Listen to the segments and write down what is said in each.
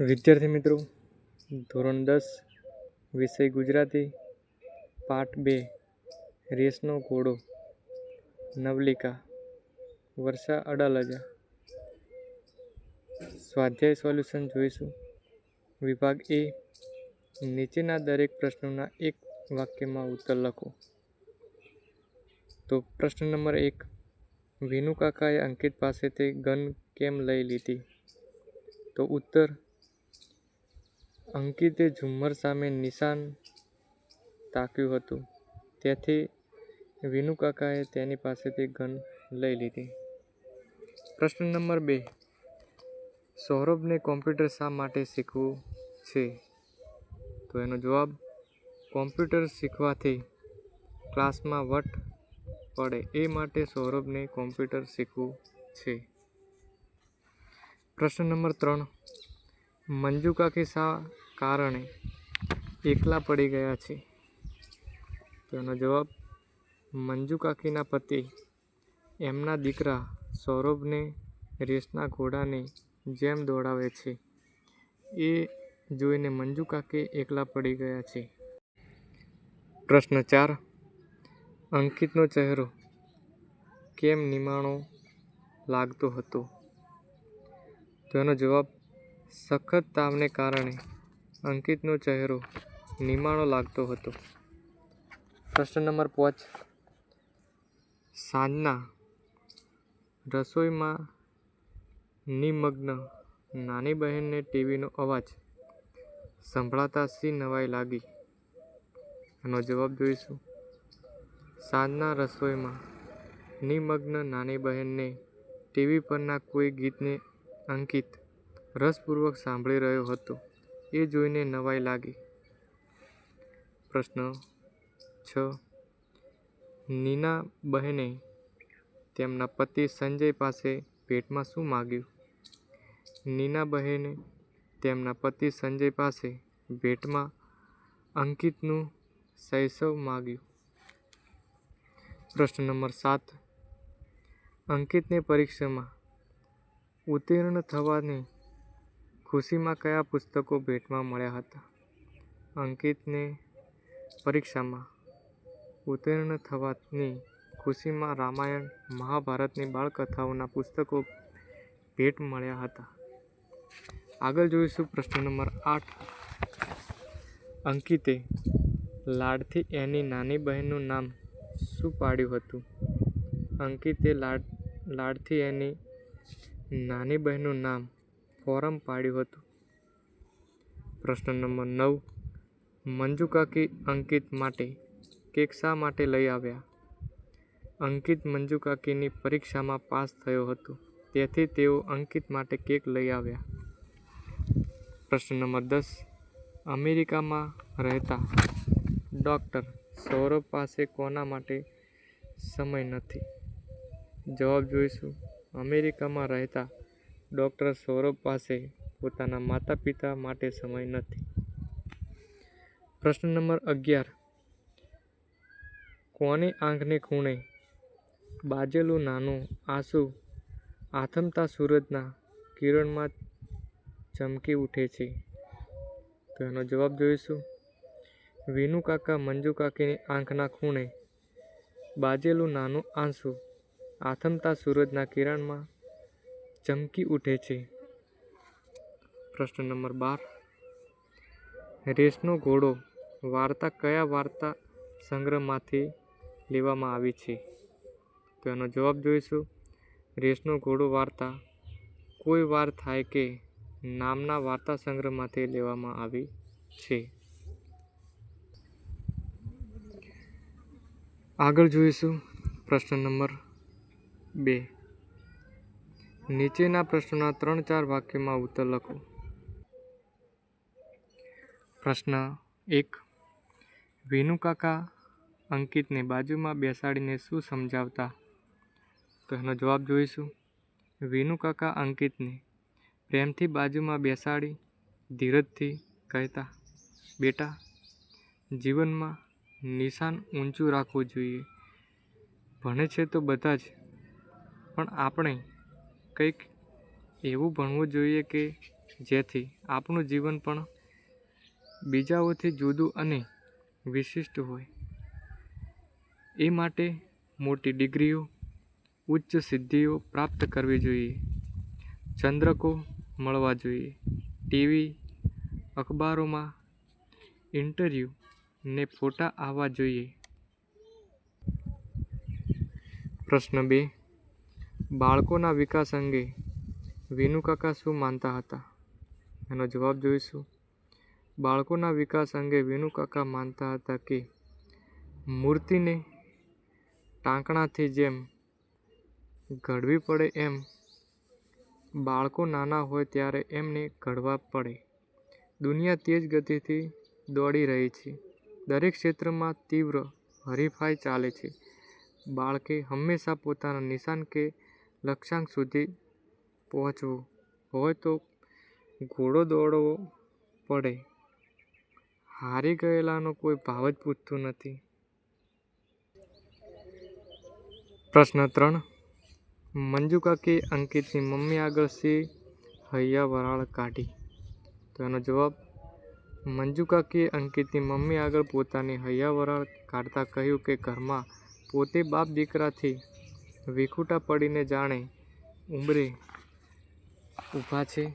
વિદ્યાર્થી મિત્રો, ધોરણ દસ, વિષય ગુજરાતી પાઠ બે, રેસનો ઘોડો, નવલિકા, વર્ષા અડાલજા. સ્વાધ્યાય સોલ્યુશન જોઈશું. વિભાગ એ, નીચેના દરેક પ્રશ્નોના એક વાક્યમાં ઉત્તર લખો. તો પ્રશ્ન નંબર એક, વિનુ કાકાએ અંકિત પાસેથી ગન કેમ લઈ લીધી? તો ઉત્તર અંકિતે ઝુમ્મર સામે નિશાન તાક્યું હતું. તેથી વિનુ કાકાએ તેની પાસેથી ગન લઈ લીધી. પ્રશ્ન નંબર બે. સૌરભને કોમ્પ્યુટર શા માટે શીખવું છે? તો એનો જવાબ, કોમ્પ્યુટર શીખવાથી ક્લાસમાં વટ પડે એ માટે સૌરભને કોમ્પ્યુટર શીખવું છે. પ્રશ્ન નંબર ત્રણ. મંજુ કાકી શા કારણે એકલા પડી ગયા છે તેનો જવાબ, મંજુ કાકીના પતિ. એમના દીકરા સૌરભને રેસના ઘોડાની જેમ દોડાવે છે, એ જોઈને મંજુ કાકી એકલા પડી ગયા છે. પ્રશ્ન ચાર, અંકિતનો ચહેરો કેમ નિમાણો લાગતો હતો? તેનો જવાબ, સખત તાવને કારણે અંકિતનો ચહેરો નિમાણો લાગતો હતો. પ્રશ્ન નંબર પાંચ. સાંજના રસોઈમાં નિમગ્ન નાની બહેનને ટીવીનો અવાજ સંભળાતા સી નવાઈ લાગી? એનો જવાબ જોઈશું. સાંજના રસોઈમાં નિમગ્ન નાની બહેનને ટીવી પરના કોઈ ગીતને અંકિત રસપૂર્વક સાંભળી રહ્યો હતો. એ જોઈને નવાઈ લાગી. પ્રશ્ન છ. નીના બહેને તેમના પતિ સંજય પાસે ભેટમાં શું માગ્યું? નીના બહેને તેમના પતિ સંજય પાસે ભેટમાં અંકિતનું શૈશવ માગ્યું. પ્રશ્ન નંબર સાત. અંકિતને પરીક્ષામાં ઉત્તીર્ણ થવાની ખુશીમાં કયા પુસ્તકો ભેટમાં મળ્યા હતા? અંકિતને પરીક્ષામાં ઉત્તીર્ણ થવાની ખુશીમાં રામાયણ, મહાભારતની બાળકથાઓના પુસ્તકો ભેટ મળ્યા હતા. આગળ જોઈશું પ્રશ્ન નંબર આઠ. અંકિતે લાડથી એની નાની બહેનનું નામ શું પાડ્યું હતું? અંકિતે લાડ, લાડથી એની નાની બહેનનું નામ ફોરમ પાડ્યું હતું. પ્રશ્ન નંબર નવ. મંજુકાકી અંકિત માટે કેક શા માટે લઈ આવ્યા? અંકિત મંજુકાકીની પરીક્ષામાં પાસ થયો હતો. તેથી તેઓ અંકિત માટે કેક લઈ આવ્યા. પ્રશ્ન નંબર દસ. અમેરિકામાં રહેતા ડૉક્ટર સૌરભ પાસે કોના માટે સમય નથી? જવાબ જોઈશું. અમેરિકામાં રહેતા ડૉક્ટર સૌરભ પાસે પોતાના માતા પિતા માટે સમય નથી. પ્રશ્ન નંબર અગિયાર. કોની આંખને ખૂણે બાજેલું નાનું આંસુ આથમતા સૂરજના કિરણમાં ચમકી ઉઠે છે? તો એનો જવાબ જોઈશું. વિનુ કાકા મંજુ કાકીની આંખના ખૂણે બાજેલું નાનું આંસુ આથમતા સૂરજના કિરણમાં ચમકી ઉઠે છે. પ્રશ્ન નંબર બાર. રેસનો ઘોડો વાર્તા કયા વાર્તા સંગ્રહમાંથી લેવામાં આવી છે? તો એનો જવાબ જોઈશું. રેસનો ઘોડો વાર્તા કોઈ વાર થાય કે નામના વાર્તા સંગ્રહમાંથી લેવામાં આવી છે. આગળ જોઈશું પ્રશ્ન નંબર બે. નીચેના પ્રશ્નોના ત્રણ ચાર વાક્યમાં ઉત્તર લખો. પ્રશ્ન એક વિનુકાકા અંકિતને બાજુમાં બેસાડીને શું સમજાવતા? તો એનો જવાબ જોઈશું. વિનુકાકા અંકિતને પ્રેમથી બાજુમાં બેસાડી ધીરજથી કહેતા, બેટા, જીવનમાં નિશાન ઊંચું રાખવું જોઈએ. ભણે છે તો બધા જ, પણ આપણે કંઈક એવું ભણવું જોઈએ કે જેથી આપણું જીવન પણ બીજાઓથી જુદું અને વિશિષ્ટ હોય. એ માટે મોટી ડિગ્રીઓ, ઉચ્ચ સિદ્ધિઓ પ્રાપ્ત કરવી જોઈએ. ચંદ્રકો મળવા જોઈએ. ટીવી, અખબારોમાં ઇન્ટરવ્યૂ ને ફોટા આવવા જોઈએ. પ્રશ્ન બે, બાળકોના વિકાસ અંગે વિનુકાકા શું માનતા હતા? એનો જવાબ જોઈશું. બાળકોના વિકાસ અંગે વિનુકાકા માનતા હતા કે, મૂર્તિને ટાંકણાથી જેમ ઘડવી પડે એમ બાળકો નાના હોય ત્યારે એમને ઘડવા પડે. દુનિયા તેજ ગતિથી દોડી રહી છે. દરેક ક્ષેત્રમાં તીવ્ર હરીફાઈ ચાલે છે. બાળકે હંમેશા પોતાના નિશાન કે લક્ષ્યાંક સુધી પહોંચવું હોય તો ઘોડો દોડવો પડે. હારી ગયેલાનો કોઈ ભાવ જ પૂછતું નથી. પ્રશ્ન ત્રણ, મંજુકાકીએ અંકિતની મમ્મી આગળ સી હૈયા વરાળ કાઢી? તો એનો જવાબ, મંજુકાકીએ અંકિતની મમ્મી આગળ પોતાની હૈયા વરાળ કાઢતા કહ્યું કે ઘરમાં પોતે બાપ-દીકરાથી વિખૂટા પડીને જાણે ઉંબરે ઊભા છે.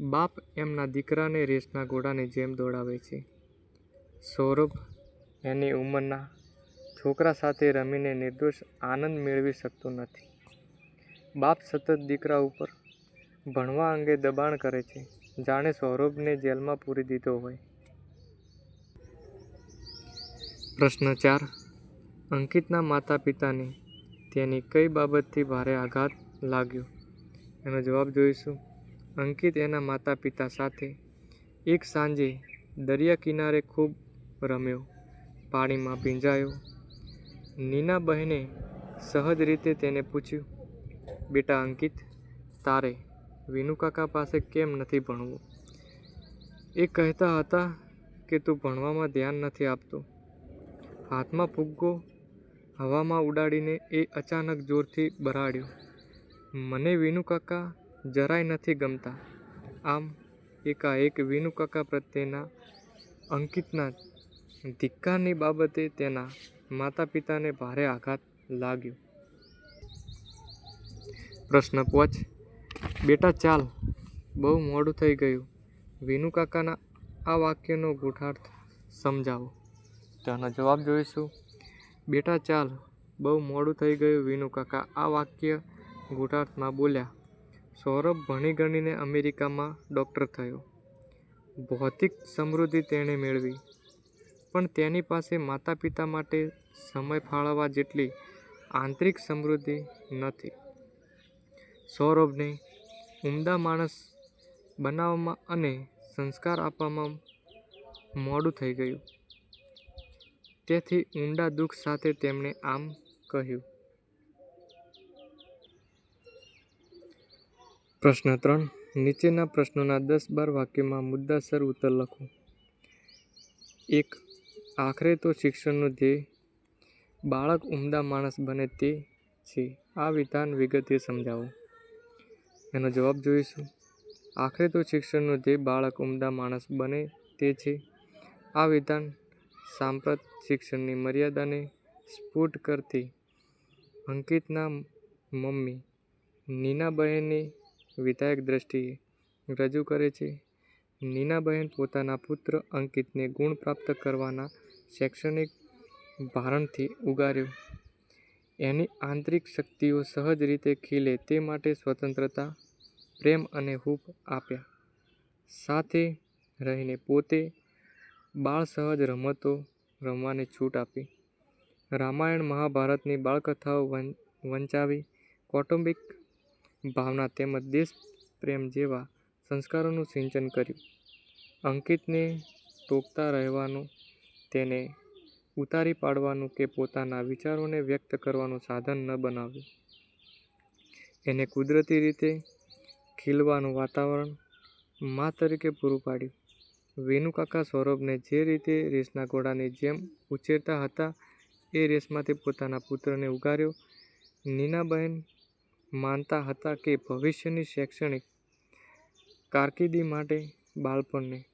બાપ એમના દીકરાને રેસના ઘોડાની જેમ દોડાવે છે. સૌરભ એની ઉંમરના છોકરા સાથે રમીને નિર્દોષ આનંદ મેળવી શકતો નથી. બાપ સતત દીકરા ઉપર ભણવા અંગે દબાણ કરે છે. જાણે સૌરભને જેલમાં પૂરી દીધો હોય. પ્રશ્ન ચાર, અંકિતના માતા-પિતાને તેની કઈ બાબતથી ભારે આઘાત લાગ્યો? એનો જવાબ જોઈશું. અંકિત એના માતા-પિતા સાથે એક સાંજે દરિયા કિનારે ખૂબ રમ્યો, પાણીમાં ભીંજાયો. નીના બહેને સહજ રીતે તેને પૂછ્યું, બેટા અંકિત, તારે વિનુકાકા પાસે કેમ નથી ભણવું? એ કહેતા હતા કે તું ભણવામાં ધ્યાન નથી આપતો. હાથમાં ફુગ્ગો હવામાં ઉડાડીને એ અચાનક જોરથી બરાડ્યો, મને વિનુકાકા જરાય નથી ગમતા. આમ, એકાએક વિનુકાકા પ્રત્યેના અંકિતના ધિક્કારની બાબતે તેના માતા-પિતાને ભારે આઘાત લાગ્યો. પ્રશ્ન પાંચ, બેટા ચાલ, બહુ મોડું થઈ ગયું. વિનુકાકાના આ વાક્યનો ગૂઢાર્થ સમજાવો. તેનો જવાબ જોઈશું. બેટા ચાલ, બહુ મોડું થઈ ગયું વિનુ કાકા આ વાક્ય ગૂઢાર્થમાં બોલ્યા, સૌરભ ભણી-ગણીને અમેરિકામાં ડૉક્ટર થયો. ભૌતિક સમૃદ્ધિ તેણે મેળવી, પણ તેની પાસે માતા-પિતા માટે સમય ફાળવવા જેટલી આંતરિક સમૃદ્ધિ નથી. સૌરભને ઉમદા માણસ બનાવવામાં અને સંસ્કાર આપવામાં મોડું થઈ ગયું. તેથી ઊંડા દુઃખ સાથે તેમણે આમ કહ્યું. પ્રશ્ન ત્રણ, નીચેના પ્રશ્નોના દસ-બાર વાક્યમાં મુદ્દાસર ઉત્તર લખો. એક, આખરે તો શિક્ષણનું ધ્યેય બાળક ઉમદા માણસ બને તે છે આ વિધાન વિગતે સમજાવો. એનો જવાબ જોઈશું. આખરે તો શિક્ષણનું ધ્યેય બાળક ઉમદા માણસ બને તે છે. આ વિધાન સાંપ્રત શિક્ષણની મર્યાદાને સ્ફુટ કરતી અંકિતના મમ્મી નીનાબહેનની વિધાયક દ્રષ્ટિએ રજૂ કરે છે. નીનાબહેન પોતાના પુત્ર અંકિતને ગુણ પ્રાપ્ત કરવાના શૈક્ષણિક ભારણથી ઉગાર્યો. એની આંતરિક શક્તિઓ સહજ રીતે ખીલે તે માટે સ્વતંત્રતા, પ્રેમ અને હૂંફ આપ્યા. સાથે રહીને પોતે બાળસહજ રમતો રમવાની છૂટ આપી. રામાયણ, મહાભારતની બાળકથાઓ વંચાવી. કૌટુંબિક ભાવના તેમજ દેશ પ્રેમ જેવા સંસ્કારોનું સિંચન કર્યું. અંકિતને ટોકતા રહેવાનું, તેને ઉતારી પાડવાનું કે પોતાના વિચારોને વ્યક્ત કરવાનું સાધન ન બનાવ્યું. એને કુદરતી રીતે ખીલવાનું વાતાવરણ મા તરીકે પૂરું પાડ્યું. વિનુકાકા સૌરભને જે રીતે રેસના ઘોડાની જેમ ઉછેરતા હતા એ રેસમાંથી પોતાના પુત્રને ઉગાર્યો. નીનાબહેન માનતા હતા કે ભવિષ્યની શૈક્ષણિક કારકિર્દી માટે બાળપણને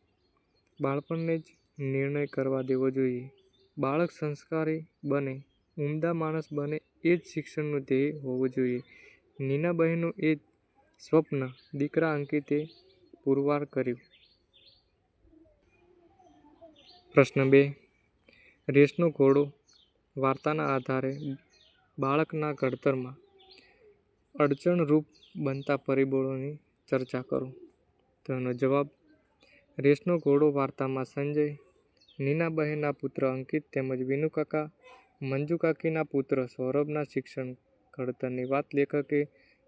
બાળપણને જ નિર્ણય કરવા દેવો જોઈએ. બાળક સંસ્કારી બને, ઉમદા માણસ બને એ જ શિક્ષણનું ધ્યેય હોવું જોઈએ. નીનાબહેનનું એ સ્વપ્ન દીકરા અંકિતે પુરવાર કર્યું. પ્રશ્ન બે રેસનો ઘોડો વાર્તાના આધારે બાળકના ઘડતરમાં અડચણરૂપ બનતા પરિબળોની ચર્ચા કરો. તો એનો જવાબ રેસનો ઘોડો વાર્તામાં સંજય, નીનાબહેનના પુત્ર અંકિત તેમજ વિનુકાકા, મંજુકાકીના પુત્ર સૌરભના શિક્ષણ ઘડતરની વાત લેખકે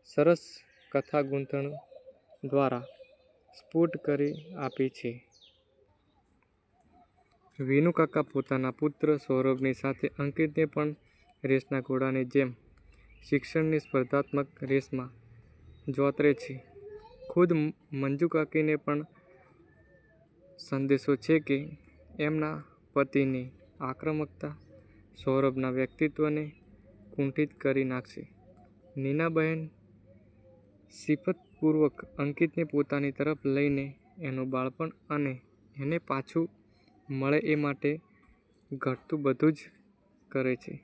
સરસ કથા ગૂંથણ દ્વારા સ્ફુટ કરી આપી છે. વિનુકાકા પોતાના પુત્ર સૌરભની સાથે અંકિતને પણ રેસના ઘોડાની જેમ શિક્ષણની સ્પર્ધાત્મક રેસમાં જોતરે છે. ખુદ મંજુકાકીને પણ સંદેશો છે કે એમના પતિની આક્રમકતા સૌરભના વ્યક્તિત્વને કુંઠિત કરી નાખશે. નીનાબહેન સિફતપૂર્વક અંકિતને પોતાની તરફ લઈને એનું બાળપણ અને એને પાછું મળે એ માટે ઘટતું બધું જ કરે છે.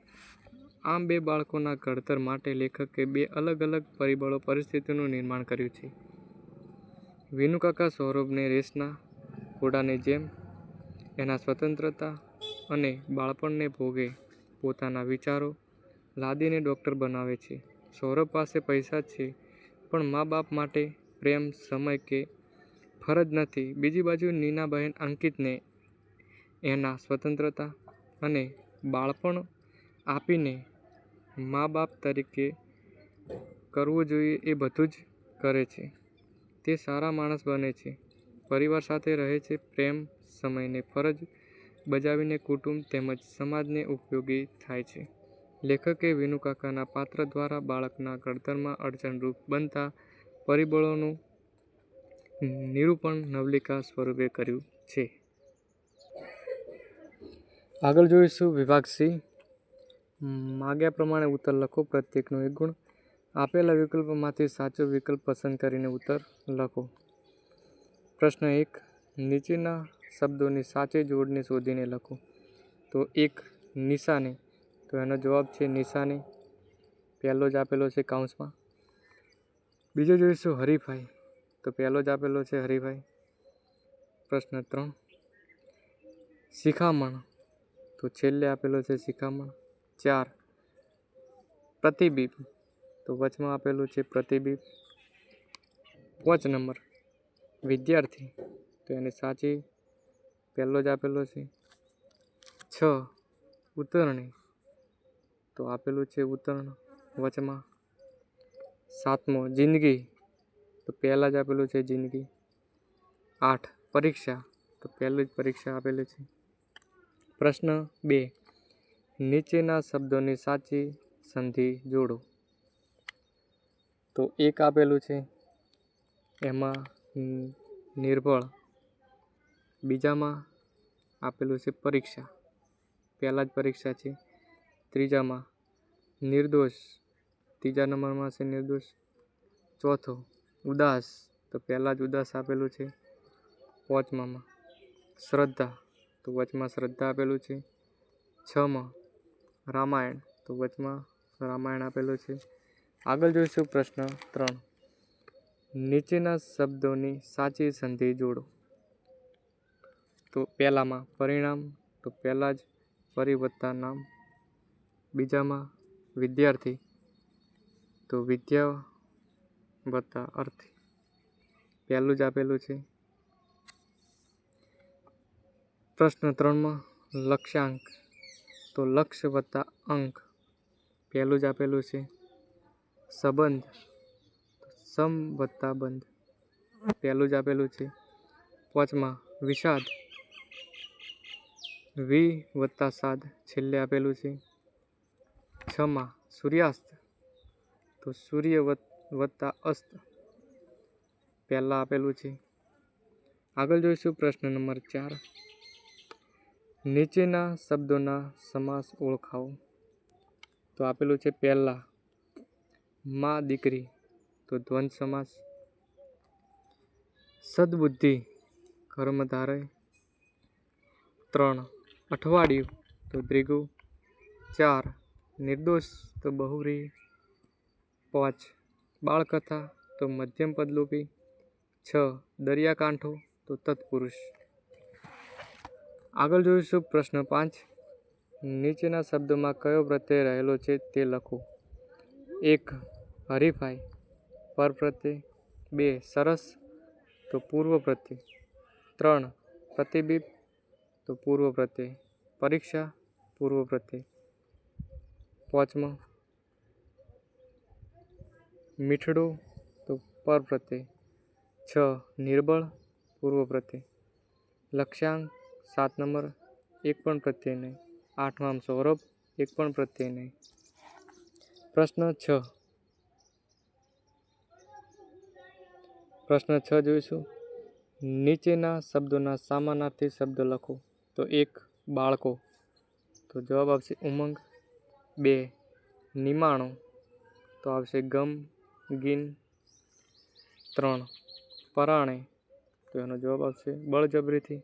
આમ બે બાળકોના ઘડતર માટે લેખકે બે અલગ અલગ પરિબળો પરિસ્થિતિનું નિર્માણ કર્યું છે. વિનુકાકા સૌરભને રેસના ઘોડાની જેમ એના સ્વતંત્રતા અને બાળપણને ભોગે પોતાના વિચારો લાદીને ડૉક્ટર બનાવે છે. સૌરભ પાસે પૈસા છે પણ મા બાપ માટે પ્રેમ, સમય કે ફરજ નથી. બીજી બાજુ નીનાબહેન અંકિતને એના સ્વતંત્રતા અને બાળપણ આપીને મા બાપ તરીકે કરવું જોઈએ એ બધું જ કરે છે. તે સારા માણસ બને છે, પરિવાર સાથે રહે છે, પ્રેમ, સમયને ફરજ બજાવીને કુટુંબ તેમજ સમાજને ઉપયોગી થાય છે. લેખકે વિનુકાકાના પાત્ર દ્વારા બાળકના ઘડતરમાં અડચણરૂપ બનતા પરિબળોનું નિરૂપણ નવલિકા સ્વરૂપે કર્યું છે. આગળ જોઈશું વિભાગ સી. માગ્યા પ્રમાણે ઉત્તર લખો, પ્રત્યેકનો એક ગુણ. આપેલા વિકલ્પમાંથી સાચો વિકલ્પ પસંદ કરીને ઉત્તર લખો. પ્રશ્ન એક, નીચેના શબ્દોની સાચી જોડને શોધીને લખો. તો એક, નિશાને. તો એનો જવાબ છે નિશાને. પહેલો જ આપેલો છે કાઉન્સમાં. બીજો જોઈશું હરીફાઈ. તો પહેલો જ આપેલો છે હરીફાઈ. પ્રશ્ન ત્રણ, શિખામણ. તો છેલ્લે આપેલો છે શિખામણ. ચાર પ્રતિબિંબ તો વચમાં આપેલું છે પ્રતિબિંબ. પાંચ નંબર વિદ્યાર્થી તો એની સાચી પહેલો જ આપેલો છે. છ ઉતરણી તો આપેલું છે ઉતરણ વચમાં. સાતમો, જિંદગી તો પહેલાં જ આપેલું છે જિંદગી. આઠ, પરીક્ષા તો પહેલું જ પરીક્ષા આપેલી છે. પ્રશ્ન બે નીચેના શબ્દોની સાચી સંધિ જોડો. તો એક આપેલું છે એમાં નિર્ભળ બીજામાં આપેલું છે પરીક્ષા પહેલા જ પરીક્ષા છે. ત્રીજામાં નિર્દોષ ત્રીજા નંબરમાં છે નિર્દોષ. ચોથો ઉદાસ તો પહેલાં જ ઉદાસ આપેલું છે. પાંચમામાં શ્રદ્ધા તો વચમાં શ્રદ્ધા આપેલું છે. છમાં રામાયણ તો વચમાં રામાયણ આપેલું છે. આગળ જોઈશું પ્રશ્ન ત્રણ નીચેના શબ્દોની સાચી સંધિ જોડો. તો પહેલામાં પરિણામ, તો પહેલાં જ પરિવર્તા નામ. બીજામાં વિદ્યાર્થી, તો વિદ્યા વત્તા અર્થી પહેલું જ આપેલું છે. પ્રશ્ન ત્રણમાં લક્ષ્યાંક તો લક્ષ્ય વત્તા અંક પહેલું જ આપેલું છે. સંબંધ સમ વત્તા બંધ પહેલું જ આપેલું છે. પાંચમાં વિષાદ વી વત્તા સાદ છેલ્લે આપેલું છે. છમાં સૂર્યાસ્ત તો સૂર્ય વત્તા અસ્ત પહેલાં આપેલું છે. આગળ જોઈશું પ્રશ્ન નંબર ચાર નીચેના શબ્દોના સમાસ ઓળખાવો. તો આપેલું છે પહેલાં, મા દીકરી, તો દ્વંદ સમાસ. સદબુદ્ધિ કર્મધારે ત્રણ, અઠવાડિયું, તો દ્રિગુ ચાર, નિર્દોષ, તો બહુરી પાંચ, બાળકથા, તો મધ્યમ પદલોપી. છ, દરિયાકાંઠો, તો તત્પુરુષ. આગળ જોઈશું પ્રશ્ન પાંચ. નીચેના શબ્દોમાં કયો પ્રત્યય રહેલો છે તે લખો. એક, હરીફાઈ. પર પ્રત્યય. બે, સરસ. તો પૂર્વ પ્રત્યય. ત્રણ, પ્રતિબિંબ. તો પૂર્વ પ્રત્યય. પરીક્ષા, પૂર્વ પ્રત્યય. પાંચમો, મીઠડો. તો પર પ્રત્યય. છ, નિર્બળ. પૂર્વ પ્રત્યય. લક્ષ્યાંક. સાત નંબર, એક પણ પ્રત્યય નહીં. આઠમાં સૌરભ, એક પણ પ્રત્યય નહીં. પ્રશ્ન છ. પ્રશ્ન છ જોઈશું. નીચેના શબ્દોના સામાનાર્થી શબ્દ લખો. તો એક, બાળકો. તો જવાબ આવશે ઉમંગ. બે, નિમાણો. તો આવશે ગમ, ગીન. ત્રણ, પરાણે. તો એનો જવાબ આવશે બળજબરીથી.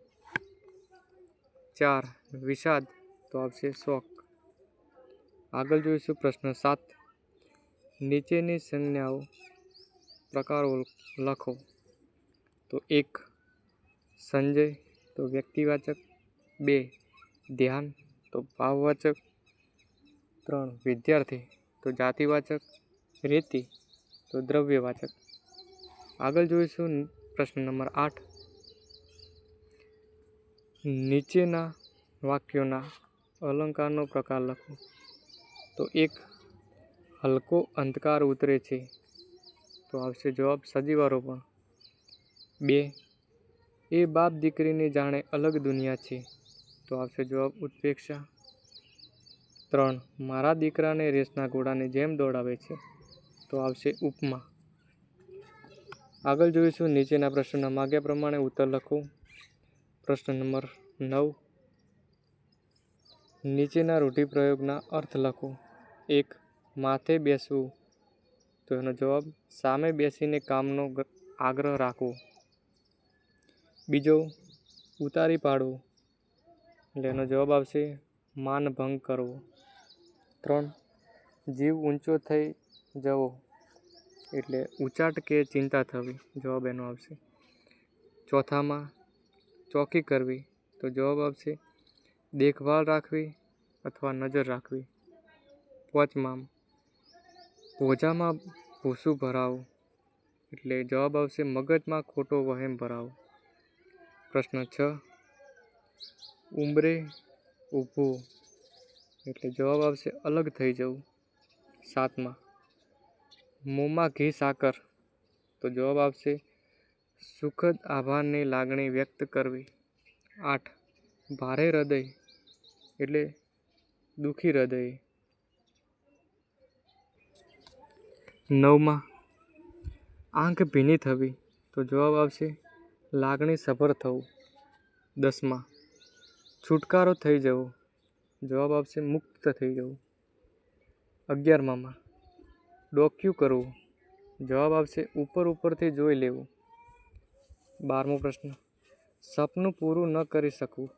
ચાર વિષાદ તો આવશે શોક આગળ જોઈશું પ્રશ્ન સાત નીચેની સંજ્ઞાઓ પ્રકારો લખો તો એક સંજય તો વ્યક્તિવાચક બે ધ્યાન તો ભાવવાચક ત્રણ વિદ્યાર્થી તો જાતિવાચક રેતી તો દ્રવ્યવાચક આગળ જોઈશું પ્રશ્ન નંબર આઠ નીચેના વાક્યોના અલંકારનો પ્રકાર લખો. તો એક હલકો અંધકાર ઉતરે છે. તો આવશે જવાબ સજીવારોપણ બે, એ બાપ દીકરીની જાણે અલગ દુનિયા છે. તો આવશે જવાબ ઉત્પ્રેક્ષા ત્રણ, મારા દીકરાને રેસના ઘોડાની જેમ દોડાવે છે. તો આવશે ઉપમા. આગળ જોઈશું નીચેના પ્રશ્નના. માગ્યા પ્રમાણે ઉત્તર લખો. પ્રશ્ન નંબર નવ. નીચેના રૂઢિપ્રયોગના અર્થ લખો. એક, માથે બેસવું. તો એનો જવાબ, સામે બેસીને કામનો આગ્રહ રાખવો. બીજો, ઉતારી પાડવું. એટલે એનો જવાબ આવશે માનભંગ કરવો. ત્રણ, જીવ ઊંચો થઈ જવો. એટલે ઉચાટ કે ચિંતા થવી, જવાબ એનો આવશે. ચોથામાં ચોકી કરવી, તો જવાબ આવશે, દેખભાળ રાખવી અથવા નજર રાખવી. પાંચમાં ભોજામાં ભૂસું ભરાવું. એટલે જવાબ આવશે, મગજમાં ખોટો વહેમ ભરાવો. પ્રશ્ન છ, ઉંબરે ઊભું. એટલે જવાબ આવશે, અલગ થઈ જવું. સાતમાં, મોંમાં ઘી સાકર. તો જવાબ આવશે સુખદ આભારની લાગણી વ્યક્ત કરવી. આઠ. ભારે હૃદય એટલે દુઃખી હૃદય. નવમાં. આંખ ભીની થવી તો જવાબ આવશે લાગણી સફર થવું. દસમાં. છુટકારો થઈ જવો. જવાબ આવશે મુક્ત થઈ જવું. અગિયારમાં ડોક્યુ કરવું. જવાબ આવશે ઉપર ઉપરથી જોઈ લેવું. બારમો પ્રશ્ન. સપનું પૂરું ન કરી શકવું.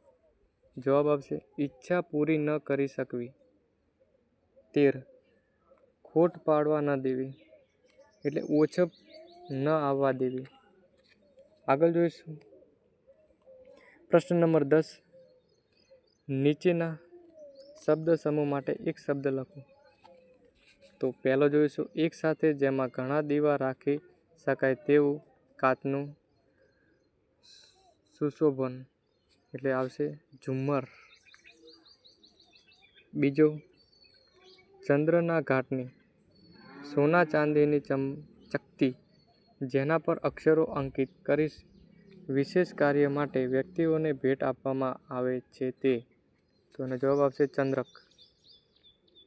જવાબ આવશે, ઈચ્છા પૂરી ન કરી શકવી. તેર. ખોટ પાડવા ન દેવી. એટલે ઓછપ ન આવવા દેવી. આગળ જોઈશું. પ્રશ્ન નંબર દસ. નીચેના શબ્દ સમૂહ માટે એક શબ્દ લખો. તો પહેલો જોઈશું, એક સાથે જેમાં ઘણા દીવા રાખી શકાય તેવું કાચનું સુશોભન એટલે આવશે ઝુમ્મર. બીજો, ચંદ્રના ઘાટની, સોના ચાંદીની ચમ, ચકતી, જેના પર અક્ષરો અંકિત કરી વિશેષ કાર્ય માટે વ્યક્તિઓને ભેટ આપવામાં આવે છે તે. તો એનો જવાબ આવશે ચંદ્રક.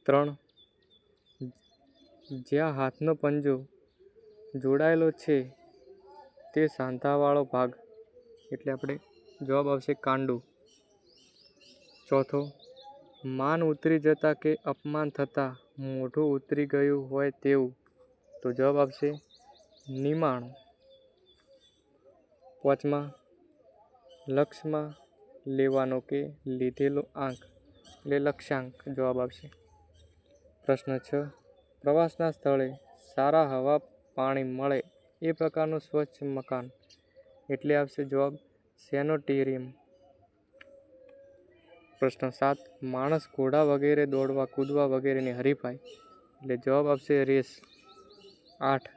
ત્રણ, જ્યાં હાથનો પંજો જોડાયેલો છે તે સાંધાવાળો ભાગ. એટલે આપણે જવાબ આવશે કાંડું. ચોથો, માન ઉતરી જતાં કે અપમાન થતાં મોઢું ઉતરી ગયું હોય તેવું. તો જવાબ આવશે નિમાણ. પાંચમા, લક્ષમાં લેવાનો કે લીધેલો આંક એટલે લક્ષ્યાંક જવાબ આવશે. પ્રશ્ન છ, પ્રવાસના સ્થળે સારા હવા પાણી મળે એ પ્રકારનું સ્વચ્છ મકાન એટલે આવશે જવાબ સેનોટેરિયમ. પ્રશ્ન સાત, માણસ ઘોડા વગેરે દોડવા, કૂદવા વગેરેની હરીફાઈ. એટલે જવાબ આવશે રેસ. આઠ,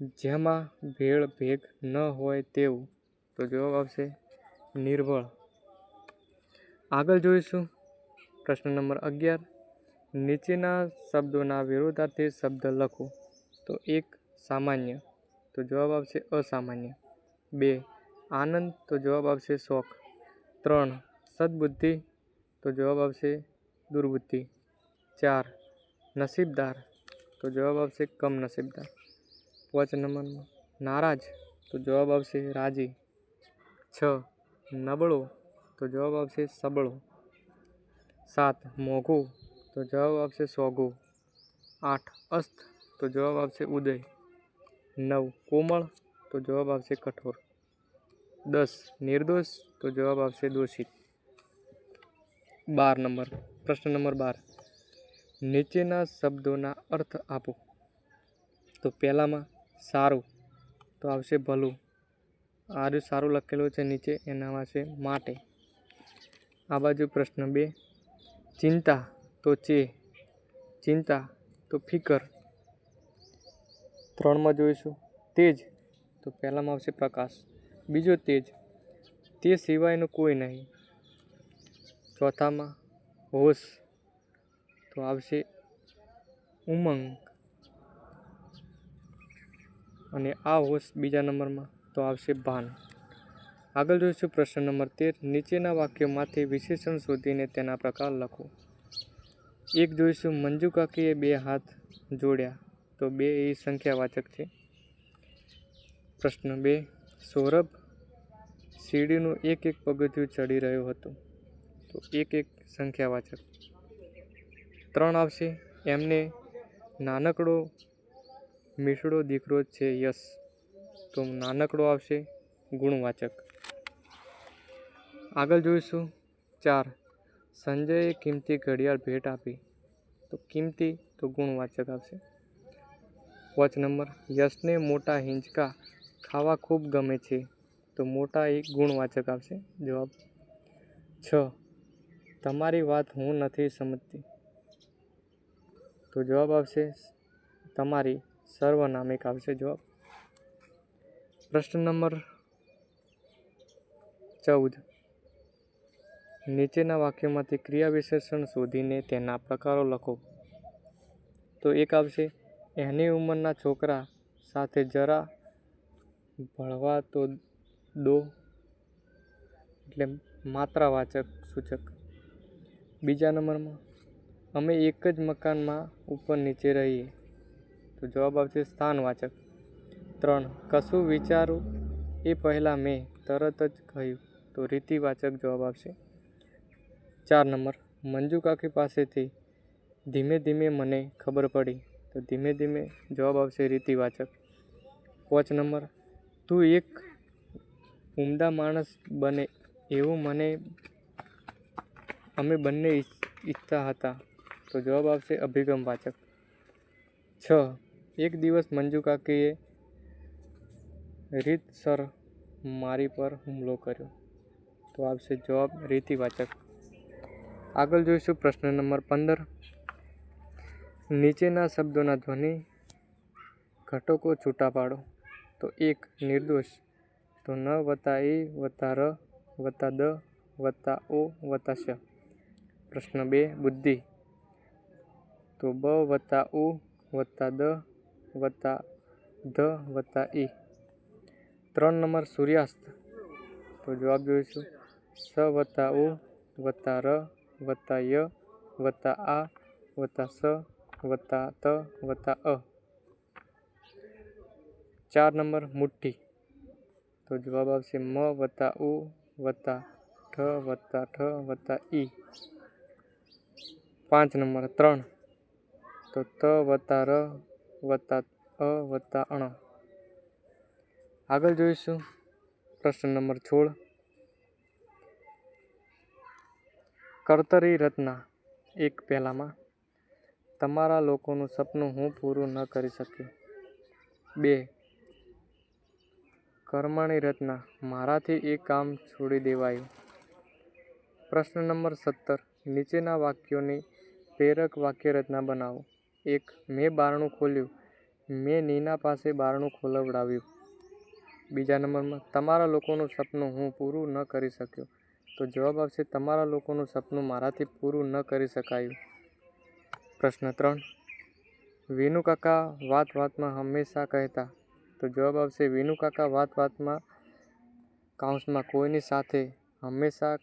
જેમાં ભેળ ભેગ ન હોય તેવું. તો જવાબ આવશે નિર્બળ. આગળ જોઈશું. પ્રશ્ન નંબર અગિયાર, નીચેના શબ્દોના વિરોધાર્થી શબ્દ લખો. તો એક સામાન્ય. તો જવાબ આવશે અસામાન્ય. બે. આનંદ તો જવાબ આવશે શોખ ત્રણ. સદબુદ્ધિ તો જવાબ આવશે દુર્બુદ્ધિ. ચાર. નસીબદાર તો જવાબ આવશે કમ નસીબદાર પાંચ નંબરમાં નારાજ તો જવાબ આવશે રાજી. છ. નબળો તો જવાબ આવશે સબળો. સાત. મોઘું તો જવાબ આવશે સોઘું આઠ. અસ્ત તો જવાબ આવશે ઉદય. નવ. કોમળ તો જવાબ આવશે કઠોર. દસ. નિર્દોષ? તો જવાબ આવશે દોષિત. બાર નંબર. પ્રશ્ન નંબર બાર. નીચેના શબ્દોના અર્થ આપો. તો પહેલામાં સારું. તો આવશે ભલું. આ જો સારું લખેલું છે નીચે, એનામાં છે માટે. આ બાજુ પ્રશ્ન બે. ચિંતા તો ચે ચિંતા તો ફિકર. ત્રણમાં જોઈશું. તેજ. તો પહેલામાં આવશે પ્રકાશ. બીજો તેજ. તે સિવાયનું કોઈ નહીં. ચોથામાં હોશ. તો આવશે ઉમંગ. અને આ હોશ બીજા નંબરમાં તો આવશે ભાન. આગળ જોઈશું પ્રશ્ન નંબર તેર. નીચેના વાક્યોમાંથી વિશેષણ શોધીને તેના પ્રકાર લખો. એક જોઈશું, મંજુ કાકીએ બે હાથ જોડ્યા. તો બે એ સંખ્યાવાચક છે. પ્રશ્ન બે. સૌરભ સીડીનું એક એક પગથિયું ચડી રહ્યો હતો. તો એક એક સંખ્યાવાચક ત્રણ આવશે. એમને નાનકડો, મીઠડો દીકરો છે યશ. તો નાનકડો આવશે ગુણવાચક. આગળ જોઈશું. ચાર. સંજયે કિંમતી ઘડિયાળ ભેટ આપી. તો કિંમતી તો ગુણવાચક આવશે. પાંચ નંબર. યશને મોટા હિંચકા ખાવા ખૂબ ગમે છે. તો મોટા એક ગુણવાચક આવશે જવાબ છ. તમારી વાત હું નથી સમજતી. તો જવાબ આવશે તમારી સર્વનામિક આવશે જવાબ. પ્રશ્ન નંબર ચૌદ. નીચેના વાક્યમાંથી ક્રિયા વિશેષણ શોધીને તેના પ્રકારો લખો. તો એક આવશે, એની ઉંમરના છોકરા સાથે જરા ભળવા તો દો, એટલે માત્રાવાચક સૂચક. બીજા નંબરમાં, અમે એક જ મકાનમાં ઉપર નીચે રહીએ. તો જવાબ આવશે સ્થાનવાચક. ત્રણ, કશું વિચારું? એ પહેલાં મેં તરત જ કહ્યું. તો રીતિવાચક જવાબ આવશે. ચાર નંબર, મંજુ કાકી પાસેથી ધીમે ધીમે મને ખબર પડી. તો ધીમે ધીમે જવાબ આવશે રીતિવાચક. પાંચ નંબર તું એક ઉમદા માણસ બને એવું મને અમે બંને ઈચ્છતા હતા. તો જવાબ આવશે અભિગમ વાચક. છ. એક દિવસ મંજુ કાકીએ રીતસર મારી પર હુમલો કર્યો. તો આવશે જવાબ રીતિવાચક આગળ જોઈશું પ્રશ્ન નંબર પંદર. નીચેના શબ્દોના ધ્વનિ ઘટકો છૂટા પાડો. તો એક નિર્દોષ તો ન વત્તા એ વત્તા ર વત્તા દ વત્તા ઓ વત્તા શ પ્રશ્ન બે બુદ્ધિ તો બ વત્તા ઉ વત્તા દ વત્તા ધ વત્તા ઈ ત્રણ નંબર સૂર્યાસ્ત તો જવાબ જોઈશું સ વત્તા ઉ વત્તા ર વત્તા ય વત્તા આ વત્તા સ વત્તા ત વત્તા અ ચાર નંબર મુઠ્ઠી. તો જવાબ આવશે મ વત્તા ઉ વત્તા ઠ વત્તા ઠ વત્તા ઈ પાંચ નંબર ત્રણ. તો ત વત્તા ર વત્તા અ વત્તા અણ. આગળ જોઈશું પ્રશ્ન નંબર છોળ કર્તરી રત્ના એક પહેલામાં. તમારા લોકોનું સપનું હું પૂરું ન કરી શક્યું. બે. કર્મણી રચના મારાથી એ કામ છોડી દેવાયું. પ્રશ્ન નંબર સત્તર, નીચેના વાક્યોની પ્રેરક વાક્ય રચના બનાવો. એક, મેં બારણું ખોલ્યું. મેં નીના પાસે બારણું ખોલવડાવ્યું. બીજા નંબરમાં, તમારા લોકોનું સપનું હું પૂરું ન કરી શક્યો. તો જવાબ આવશે, તમારા લોકોનું સપનું મારાથી પૂરું ન કરી શકાયું. પ્રશ્ન ત્રણ વિનુકાકા વાત વાતમાં હંમેશા કહેતા તો જવાબ આવશે વિનુકાકા વાત વાતમાં. કાઉન્સમાં કોઈની સાથે હંમેશા